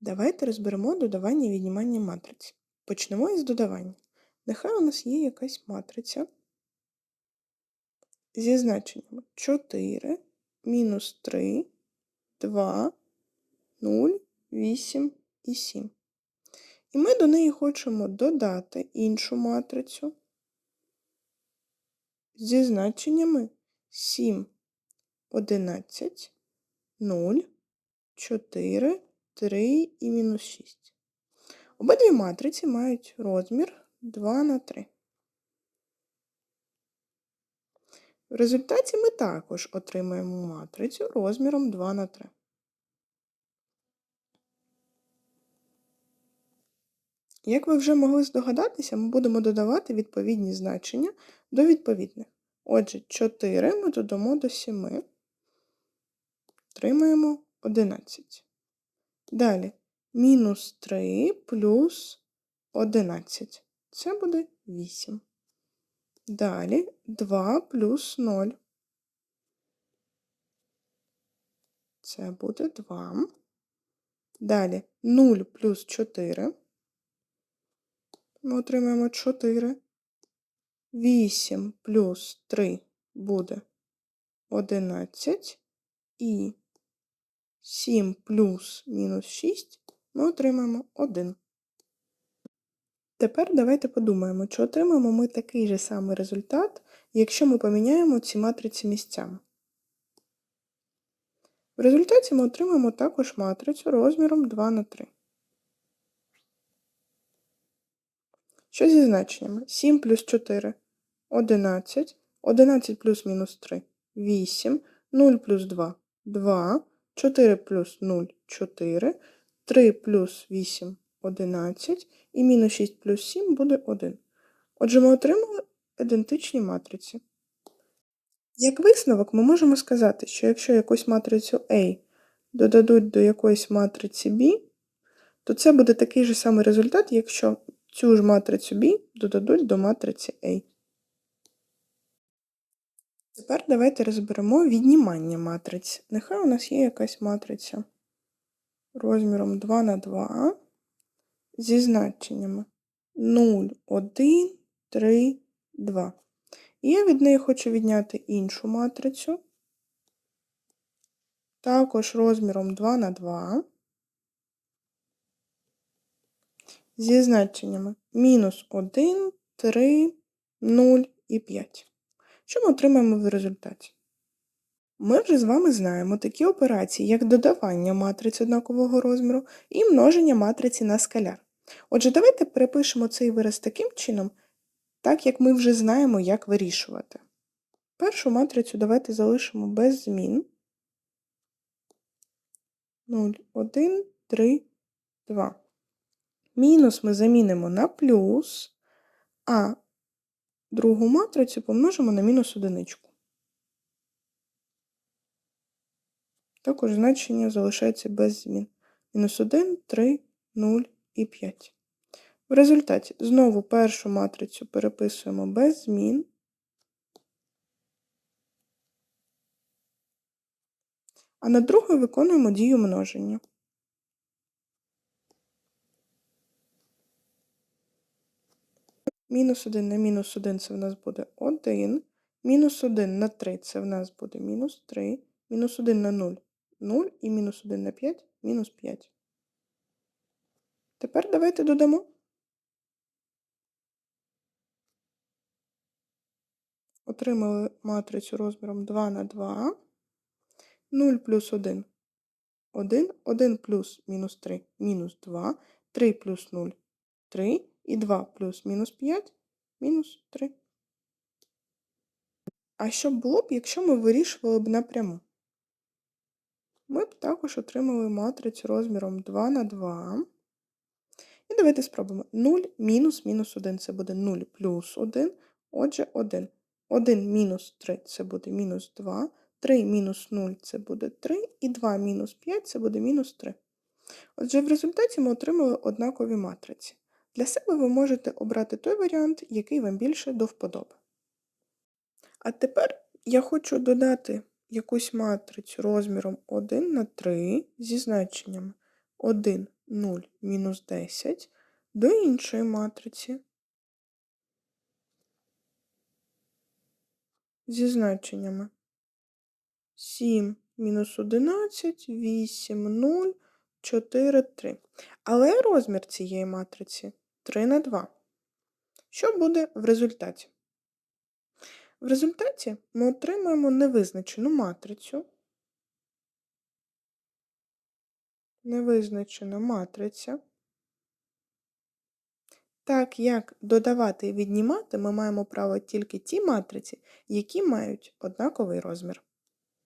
Давайте розберемо додавання і віднімання матриць. Почнемо із додавання. Нехай у нас є якась матриця зі значеннями 4, мінус 3, 2, 0, 8 і 7. І ми до неї хочемо додати іншу матрицю зі значеннями 7, 11, 0, 4, 3 і мінус 6. Обидві матриці мають розмір 2 на 3. В результаті ми також отримаємо матрицю розміром 2 на 3. Як ви вже могли здогадатися, ми будемо додавати відповідні значення до відповідних. Отже, 4 ми додамо до 7, отримаємо 11. Далі мінус 3 плюс 11. Це буде 8. Далі 2 плюс 0. Це буде 2. Далі 0 плюс 4. Ми отримаємо 4. 8 плюс 3 буде 11. І 7 плюс мінус 6 ми отримаємо 1. Тепер давайте подумаємо, чи отримаємо ми такий же самий результат, якщо ми поміняємо ці матриці місцями. В результаті ми отримаємо також матрицю розміром 2 на 3. Що зі значеннями? 7 плюс 4 11, 11 плюс мінус 3 8, 0 плюс 2 2, 4 плюс 0 4, 3 плюс 8 11 і мінус 6 плюс 7 буде 1. Отже, ми отримали ідентичні матриці. Як висновок, ми можемо сказати, що якщо якусь матрицю A додадуть до якоїсь матриці B, то це буде такий же самий результат, якщо цю ж матрицю B додадуть до матриці A. Тепер давайте розберемо віднімання матриць. Нехай у нас є якась матриця розміром 2 на 2 зі значеннями 0, 1, 3, 2. І я від неї хочу відняти іншу матрицю, також розміром 2 на 2 зі значеннями мінус 1, 3, 0 і 5. Що ми отримаємо в результаті? Ми вже з вами знаємо такі операції, як додавання матриць однакового розміру і множення матриці на скаляр. Отже, давайте перепишемо цей вираз таким чином, так як ми вже знаємо, як вирішувати. Першу матрицю давайте залишимо без змін. 0, 1, 3, 2. Мінус ми замінимо на плюс, а другу матрицю помножимо на мінус одиничку. Також значення залишається без змін. Мінус 1, 3, 0 і 5. В результаті знову першу матрицю переписуємо без змін. А на другу виконуємо дію множення. Мінус 1 на мінус 1 це в нас буде 1. Мінус 1 на 3 це в нас буде мінус 3. Мінус 1 на 0 0 і мінус 1 на 5 мінус 5. Тепер давайте додамо. Отримали матрицю розміром 2 на 2. 0 плюс 1 1, 1 плюс мінус 3 мінус 2, 3 плюс 0 3 і 2 плюс мінус 5 мінус 3. А що було б, якщо ми вирішували б напряму? Ми б також отримали матрицю розміром 2 на 2. І давайте спробуємо. 0 мінус мінус 1 це буде 0 плюс 1, отже 1. 1 мінус 3 це буде мінус 2, 3 мінус 0 це буде 3, і 2 мінус 5 це буде мінус 3. Отже, в результаті ми отримали однакові матриці. Для себе ви можете обрати той варіант, який вам більше до вподоби. А тепер я хочу додати якусь матрицю розміром 1 на 3 зі значеннями 1, 0, мінус 10 до іншої матриці зі значеннями 7 мінус 11, 8, 0, 4, 3. Але розмір цієї матриці 3 на 2. Що буде в результаті? В результаті ми отримаємо невизначену матрицю. Невизначена матриця. Так як додавати і віднімати ми маємо право тільки ті матриці, які мають однаковий розмір.